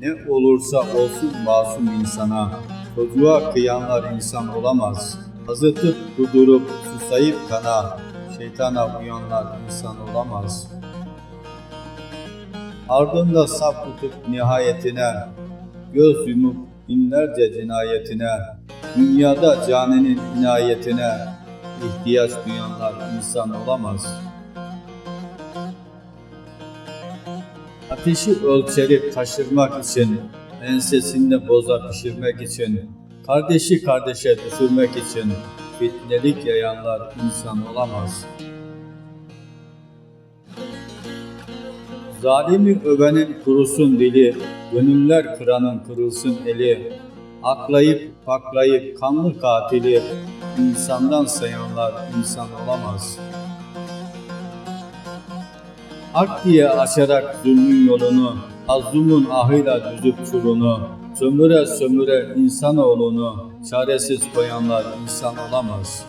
Ne olursa olsun masum insana, çocuğa kıyanlar insan olamaz. Azıtıp kudurup susayıp kana, şeytana uyanlar insan olamaz. Ardında saf tutup nihayetine, göz yumup binlerce cinayetine, dünyada caninin inayetine ihtiyaç duyanlar insan olamaz. Ateşi ölçerip taşırmak için, ensesinde boza pişirmek için, kardeşi kardeşe düşürmek için fitnelik yayanlar insan olamaz. Zalimi övenin kurusun dili, gönüller kıranın kırılsın eli, aklayıp paklayıp kanlı katili insandan sayanlar insan olamaz. Hak diye açarak zulmün yolunu, azlumun ahıyla düzüp çurunu, sömüre sömüre insanoğlunu çaresiz koyanlar insan olamaz.